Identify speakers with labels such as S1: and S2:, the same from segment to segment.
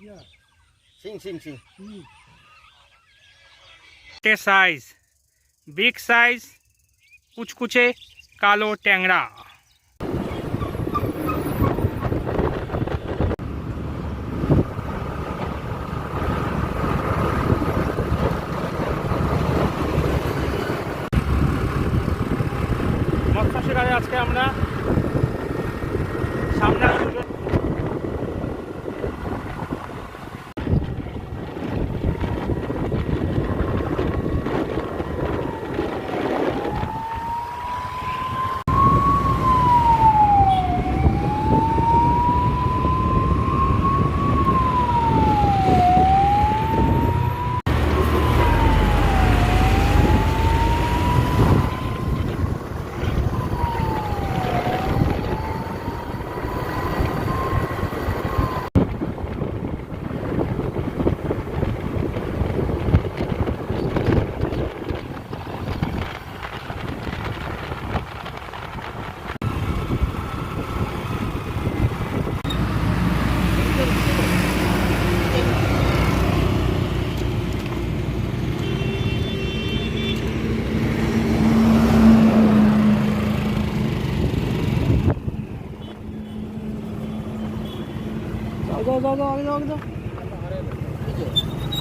S1: Yeah.
S2: সিং সিং সিং
S1: Mm.
S3: সাইজ বিগ সাইজ কুচকুচে কালো ট্যাংরা মৎস্য শিকারে আজকে আমরা সামনে আর দুজন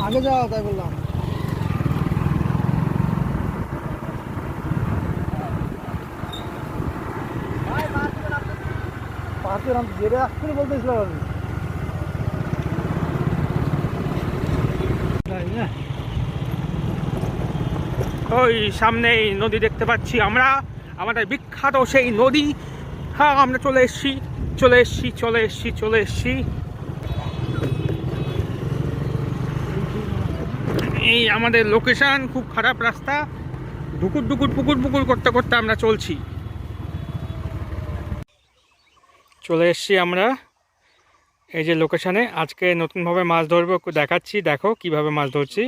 S1: আগে যাও তাই বললাম। পাঁচের আমি জেরে আসতে
S3: ওই সামনেই নদী দেখতে পাচ্ছি আমরা। আমাদের বিখ্যাত সেই নদী। হ্যাঁ আমরা চলে এসেছি চলে এসেছি চলে এসেছি চলে এসেছি। এই আমাদের লোকেশান খুব খারাপ রাস্তা। ডুকুর ডুকুর পুকুর পুকুর করতে করতে আমরা চলছি। চলে এসেছি আমরা এই যে লোকেশানে আজকে নতুনভাবে মাছ ধরবো, দেখাচ্ছি, দেখো কীভাবে মাছ ধরছি।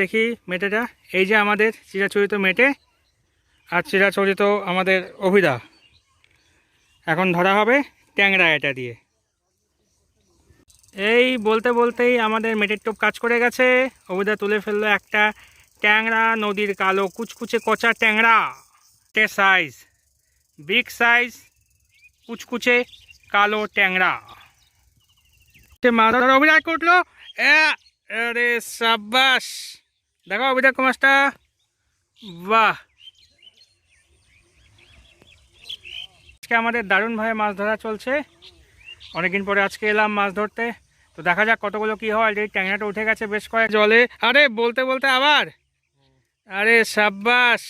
S3: দেখি মেটেটা। এই যে আমাদের চিরাচরিত মেটে আর চিরাচরিত আমাদের অভিদা। এখন ধরা হবে ট্যাংরা এটা দিয়ে। এই বলতে বলতেই আমাদের মেটের টোপ কাজ করে গেছে। অভিদা তুলে ফেলল একটা ট্যাংরা নদীর কালো কুচকুচে কচা ট্যাংরা। টে সাইজ বিগ সাইজ কুচকুচে কালো ট্যাংরা। ধরার অভিনয় করল? আরে সাব্বাস। দেখো অভিদা মাছটা বাহ। আজকে আমাদের দারুণভাবে মাছ ধরা চলছে। অনেকদিন পরে আজকে এলাম মাছ ধরতে। তো দেখা যাক কতগুলো কি হয়। অলরেডি ট্যাংরাটা উঠে গেছে বেশ কয়েক জলে। আরে, বলতে বলতে আবার? আরে সাব্বাস।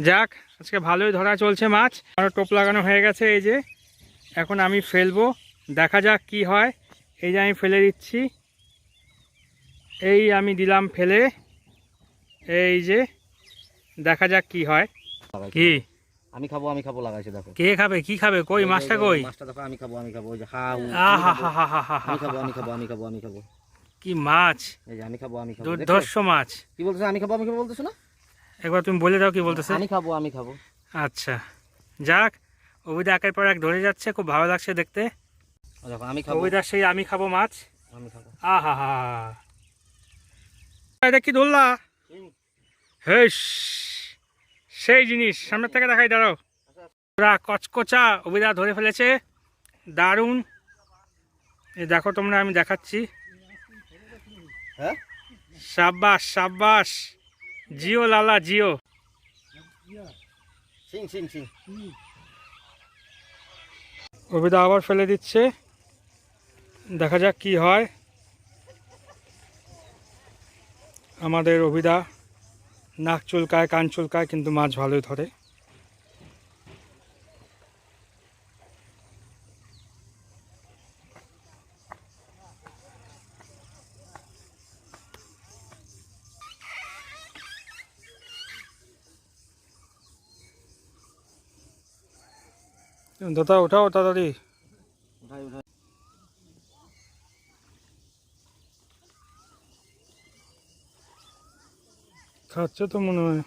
S3: যাক, আজকে ভালোই ধরা চলছে মাছ। আরও টোপ লাগানো হয়ে গেছে এই যে। এখন আমি ফেলব। দেখা যাক কি হয়। এই যে আমি ফেলে দিচ্ছি। এই আমি দিলাম ফেলে। এই যে, দেখা যাক কি হয়। কি?
S2: আমি খাব আমি খাব লাগাইছে দেখো।
S3: কে খাবে কি খাবে? কই মাছটা কই?
S2: মাছটা দেখো আমি খাব আমি খাব ওই যে হা
S3: আহা হা হা হা হা
S2: আমি খাব আমি খাব আমি খাব আমি খাব।
S3: কি মাছ?
S2: এই যে আমি খাব আমি খাব?
S3: দুর্ধর্ষ মাছ।
S2: কি বলতেছো? আমি খাব আমি খাব বলতেছো না?
S3: একবার তুমি বলে দাও কি বলতেছে।
S2: আমি খাব আমি খাব।
S3: আচ্ছা যাক অবিদা একের পর এক ধরে যাচ্ছে খুব ভালো লাগছে দেখতে।
S2: দেখো আমি খাব।
S3: অবিদা সেই আমি খাব মাছ।
S2: আমি খাব।
S3: আহা হা এটা কি ধরলা হেস সেই জিনিস সামনের থেকে দেখাই দাঁড়াও। ওরা কচকচা অবিদা ধরে ফেলেছে। দারুণ। দেখো তোমরা আমি দেখাচ্ছি।
S2: হ্যাঁ?
S3: সাব্বাস সাব্বাস। জিও লালা জিও. অভিদা আবার ফেলে দিচ্ছে। দেখা যাক কি হয়। আমাদের অভিদা নাক চুলকায় কান চুলকায় কিন্তু মাছ ভালোই ধরে। দাদা ওঠাও তাড়াতাড়ি। খাচ্ছে তো মনে হয়।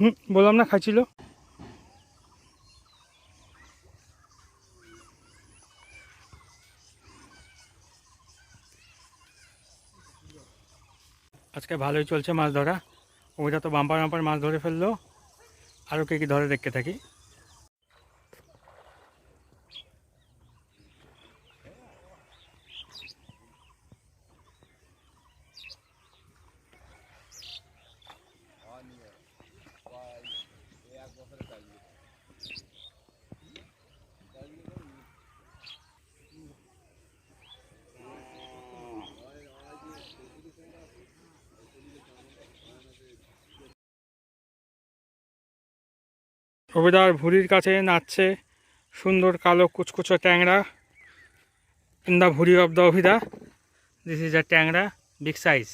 S3: হুম বললাম না খাচ্ছিল আজকে ভালোই চলছে মাছ ধরা। ওইটা তো বাম্পার বাম্পার মাছ ধরে ফেলল। আরও কে কী ধরে দেখতে থাকি। রবিদার ভুড়ির কাছে নাচছে সুন্দর কালো কুচকুচো ট্যাংরা। ইন দ্য ভুড়ি অফ দ্য অভিদা। দিস ইজ আ ট্যাংরা বিগ সাইজ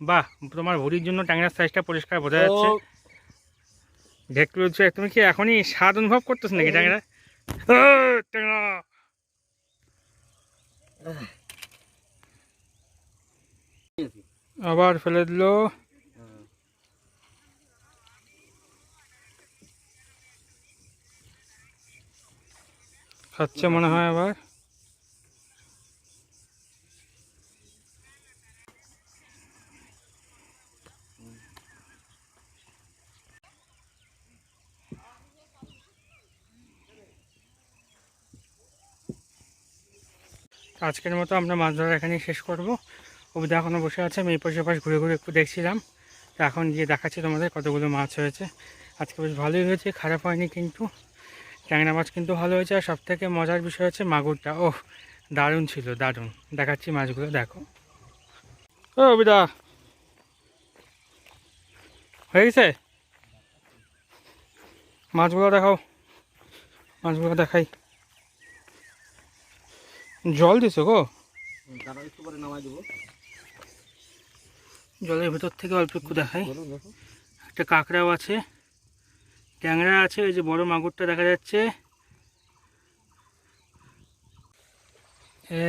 S3: বাহ তোমার ভুড়ির জন্য ট্যাংরার সাইজটা পরিষ্কার বোঝা যাচ্ছে। উঠছে তুমি কি এখনই স্বাদ অনুভব করতেছ নাকি ট্যাংরা? ট্যাংরা। আবার ফেলে দিল। খাচ্ছে মনে হয় আবার। আজকের মতো আমরা মাছ ধরা এখানেই শেষ করব। অবিদা এখনও বসে আছে, আমি এই পাশে পাশ ঘুরে ঘুরে একটু দেখছিলাম। তো এখন গিয়ে দেখাচ্ছি তোমাদের কতগুলো মাছ হয়েছে। আজকে বেশ ভালোই হয়েছে, খারাপ হয়নি কিন্তু। ট্যাংরা মাছ কিন্তু ভালো হয়েছে আর সব থেকে মজার বিষয় হচ্ছে মাগুরটা। ওহ দারুণ ছিল দারুণ। দেখাচ্ছি মাছগুলো দেখো। ও অবিদা হয়ে গেছে? মাছগুলো দেখাও। মাছগুলো দেখাই। জল দিছো গো? জলের ভেতর থেকে অল্প একটু দেখাই। একটা কাঁকড়াও আছে। ট্যাংরা আছে ওই যে বড় মাগুরটা দেখা যাচ্ছে।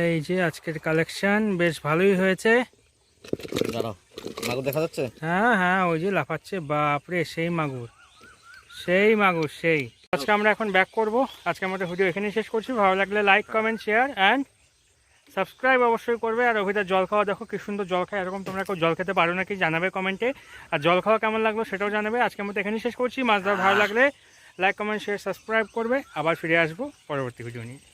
S3: এই যে আজকের কালেকশন বেশ ভালোই হয়েছে।
S2: দাঁড়াও মাগুর দেখা যাচ্ছে?
S3: হ্যাঁ হ্যাঁ ওই যে লাফাচ্ছে বাপরে সেই মাগুর। সেই মাগুর সেই। আজকে আমরা এখন ব্যাক করব। আজকে আমাদের ভিডিও এখানেই শেষ করছি। ভালো লাগলে like comment share and subscribe অবশ্যই করবে। আর অভিদার জল খাওয়া, দেখো কি সুন্দর জল খায়। এরকম তোমরা কেউ জল খেতে পারো নাকি জানাবে কমেন্টে। আর জল খাওয়া কেমন লাগল সেটাও জানাবে। আজকের মতো এখানেই শেষ করছি। মাছ ধরা ভালো লাগলে লাইক কমেন্ট শেয়ার সাবস্ক্রাইব করবে। আবার ফিরে আসব পরবর্তী ভিডিও নিয়ে।